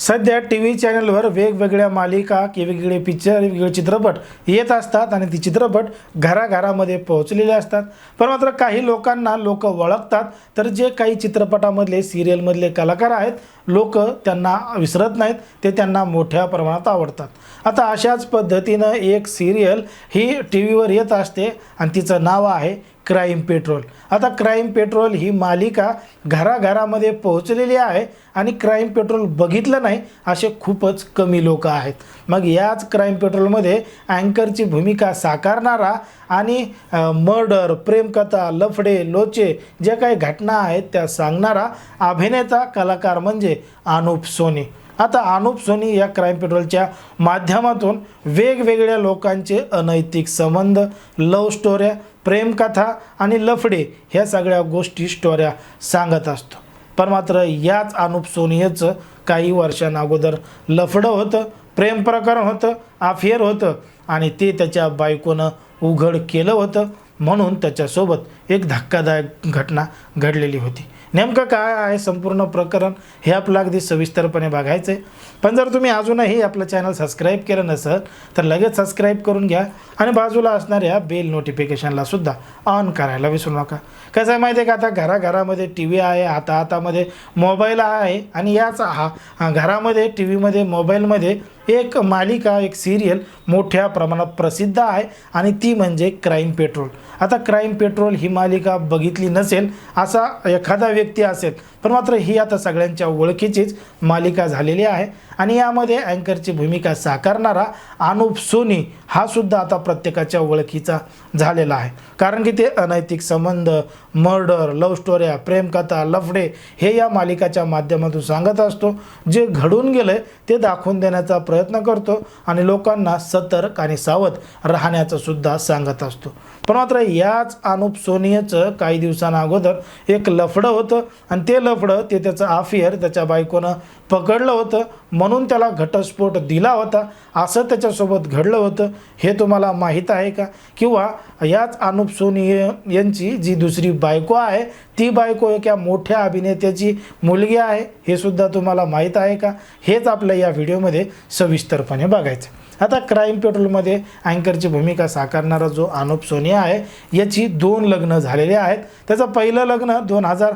सध्या T V चॅनलवर वेगवेगळ्या मालिका की वेगवेगळे पिक्चर वेगवेगळे चित्रपट येत असतात आणि ती चित्रपट घराघरामध्ये पोहोचलेले असतात. पण मात्र काही लोकांना लोक ओळखतात तर जे काही चित्रपटामधले सिरियलमधले कलाकार आहेत लोक त्यांना विसरत नाहीत ते त्यांना मोठ्या प्रमाणात आवडतात. आता अशाच पद्धतीनं एक सिरियल ही टी व्हीवर येत असते आणि तिचं नाव आहे क्राईम पेट्रोल. आता क्राईम पेट्रोल ही मालिका घराघरामध्ये पोहोचलेली आहे आणि क्राईम पेट्रोल बघितलं नाही असे खूपच कमी लोक आहेत. मग याच क्राईम पेट्रोलमध्ये अँकरची भूमिका साकारणारा आणि मर्डर प्रेमकथा लफडे लोचे जे काही घटना आहेत त्या सांगणारा अभिनेता कलाकार म्हणजे अनुप सोनी. आता अनुप सोनी या क्राईम पेट्रोलच्या माध्यमातून वेगवेगळ्या लोकांचे अनैतिक संबंध लव स्टोऱ्या प्रेमकथा आणि लफडे ह्या सगळ्या गोष्टी स्टोऱ्या सांगत असतो. पण मात्र याच अनुप सोनीचं काही वर्षांअगोदर लफडं होतं प्रेम प्रकरण होतं अफेअर होतं आणि ते त्याच्या बायकोनं उघड केलं होतं. म्हणून त्याच्यासोबत एक धक्कादायक घटना घडलेली होती. नेमकं काय आहे संपूर्ण प्रकरण हे आपलं अगदी सविस्तरपणे बघायचं आहे पण जर तुम्ही अजूनही आपलं चॅनल सबस्क्राईब केलं नसेल तर लगेच सबस्क्राईब करून घ्या आणि बाजूला असणाऱ्या बेल नोटिफिकेशनला सुद्धा ऑन करायला विसरू नका. कसं आहे माहिती आहे का आता घराघरामध्ये टी व्ही आहे हाता हातामध्ये मोबाईल आहे आणि याच हा घरामध्ये टी व्हीमध्ये मोबाईलमध्ये एक मालिका एक सिरियल मोठ्या प्रमाणात प्रसिद्ध आहे आणि ती म्हणजे क्राईम पेट्रोल आता क्राईम पेट्रोल ही मालिका बघितली नसेल असा एखादा व्यक्ती असेल पण मात्र ही आता सगळ्यांच्या ओळखीचीच मालिका झालेली आहे आणि यामध्ये अँकरची भूमिका साकारणारा अनुप सोनी हा सुद्धा आता प्रत्येकाच्या ओळखीचा झालेला आहे. कारण की ते अनैतिक संबंध मर्डर लव्ह स्टोऱ्या प्रेमकथा लफडे हे या मालिकाच्या माध्यमातून सांगत असतो. जे घडून गेलं ते दाखवून देण्याचा प्रयत्न प्रयत्न करतो आणि लोकांना सतर्क आणि सावध राहण्याचं सुद्धा सांगत असतो. पण मात्र याच अनुप सोनियाचं काही दिवसांअगोदर एक लफडं होतं आणि ते लफडं ते त्याचं अफेअर त्याच्या बायकोनं पकडलं होतं. म्हणून त्याला घटस्फोट दिला होता. असं त्याच्यासोबत घडलं होतं. हे तुम्हाला माहीत आहे का? किंवा याच अनुप सोनिय यांची जी दुसरी बायको आहे ती बायको एका मोठ्या अभिनेत्याची मुलगी आहे हे सुद्धा तुम्हाला माहीत आहे का? हेच आपल्या या व्हिडिओमध्ये सविस्तरपणे बघायचं. आता क्राईम पेट्रोलमध्ये अँकरची भूमिका साकारणारा जो अनुप सोनी आहे याची दोन लग्न झालेले आहेत. त्याचं पहिलं लग्न दोन हजार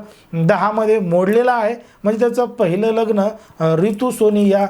दहामध्ये मोडलेलं आहे. म्हणजे त्याचं पहिलं लग्न रितू सोनी या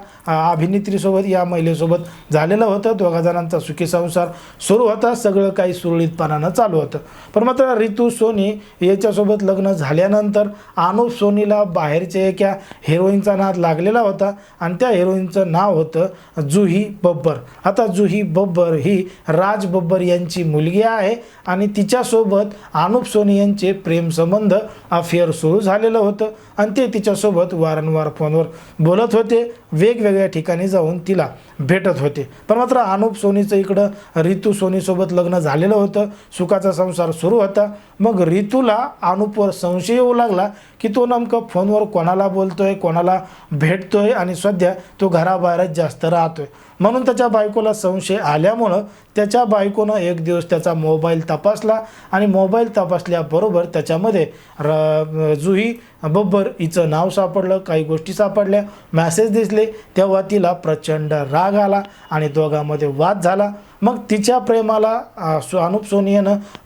अभिनेत्रीसोबत या महिलेसोबत झालेलं होतं. दोघा जणांचा सुखी संसार सुरू होता. सगळं काही सुरळीतपणानं चालू होतं. पण मात्र रितू सोनी याच्यासोबत लग्न झाल्यानंतर अनुप सोनीला बाहेरच्या एका हिरोईनचा नाद लागलेला होता. आणि त्या हिरोईनचं नाव होतं जुही बब्बर. आता जुही बब्बर ही राज बब्बर यांची मुलगी आहे. आणि तिच्यासोबत अनुप सोनी यांचे प्रेमसंबंध अफेअर सुरू झालेलं होतं. आणि ते तिच्यासोबत वारंवार फोनवर बोलत होते. वेगवेगळ्या ठिकाणी जाऊन तिला भेटत होते. पण मात्र अनुप सोनीचं इकडं रितू सोनीसोबत लग्न झालेलं होतं. सुखाचा संसार सुरू होता. मग रितूला अनुपवर संशय येऊ लागला की तो नेमकं फोनवर कोणाला बोलतोय कोणाला भेटतोय आणि सध्या तो घराबाहेरच जास्त राहतोय. म्हणून त्याच्या बायकोला संशय आल्यामुळं त्याच्या बायकोनं एक दिवस त्याचा मोबाईल तपासला आणि मोबाईल तपासल्याबरोबर त्याच्यामध्ये र जुही बब्बर हिचं नाव सापडलं काही गोष्टी सापडल्या मॅसेज दिसले. तेव्हा तिला प्रचंड राग आला आणि दोघांमध्ये वाद झाला. मग तिच्या प्रेमाला सो अनुप सोनी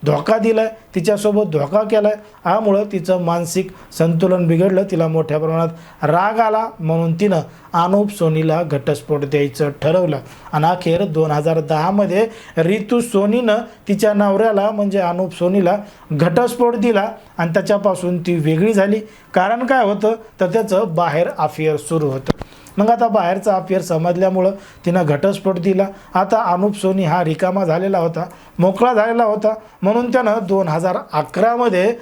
धोका दिला आहे तिच्यासोबत धोका केला आहे यामुळं तिचं मानसिक संतुलन बिघडलं. तिला मोठ्या प्रमाणात राग आला म्हणून तिनं अनुप सोनीला घटस्फोट द्यायचं ठरवलं. आणि अखेर दोन हजार दहामध्ये रितू सोनीनं तिच्या नवऱ्याला म्हणजे अनुप सोनीला घटस्फोट दिला आणि त्याच्यापासून ती वेगळी झाली. कारण काय होतं? तर त्याचं बाहेर अफेअर सुरू होतं. मग आता बाहेरचा अफेअर समजल्यामुळं तिनं घटस्फोट दिला. आता अनुप सोनी हा रिकामा झालेला होता मोकळा झालेला होता. म्हणून त्यानं दोन हजार अकरामध्ये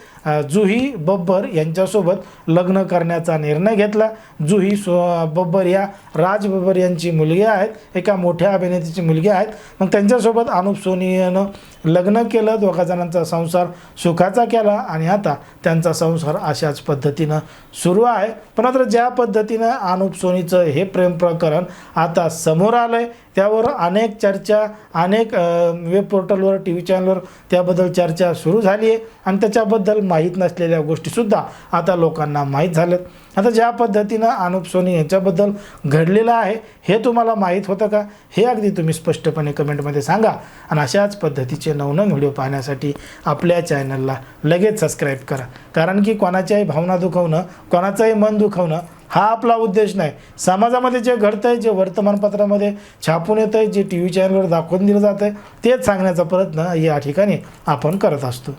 जुही बब्बर यांच्यासोबत लग्न करण्याचा निर्णय घेतला. जुही सो बब्बर या राज बब्बर यांची मुलगी आहेत एका मोठ्या अभिनेत्याची मुलगी आहेत. मग त्यांच्यासोबत अनुप सोनीनं लग्न केलं दोघा जणांचा संसार सुखाचा केला आणि आता त्यांचा संसार अशाच पद्धतीनं सुरू आहे. पण मात्र ज्या पद्धतीनं अनुप सोनीचं हे प्रेम प्रकरण आता समोर आलं आहे त्यावर अनेक चर्चा अनेक वेब पोर्टलवर टी व्ही चॅनलवर त्याबद्दल चर्चा सुरू झाली आहे आणि त्याच्याबद्दल माहीत नसलेल्या गोष्टीसुद्धा आता लोकांना माहीत झाल्यात. आता ज्या पद्धतीनं अनुप सोनी यांच्याबद्दल घडलेलं आहे हे तुम्हाला माहीत होतं का? हे अगदी तुम्ही स्पष्टपणे कमेंटमध्ये सांगा. आणि अशाच पद्धतीचे नवनवीन व्हिडिओ पाहण्यासाठी आपल्या चॅनलला लगेच सबस्क्राईब करा. कारण की कोणाच्याही भावना दुखवणं कोणाचंही मन दुखवणं हा आपला उद्देश नाही. समाजामध्ये जे घडतं आहे जे वर्तमानपत्रामध्ये छापून येतं आहे जे टी व्ही चॅनलवर दाखवून दिलं जातं आहे तेच सांगण्याचा प्रयत्न या ठिकाणी आपण करत असतो.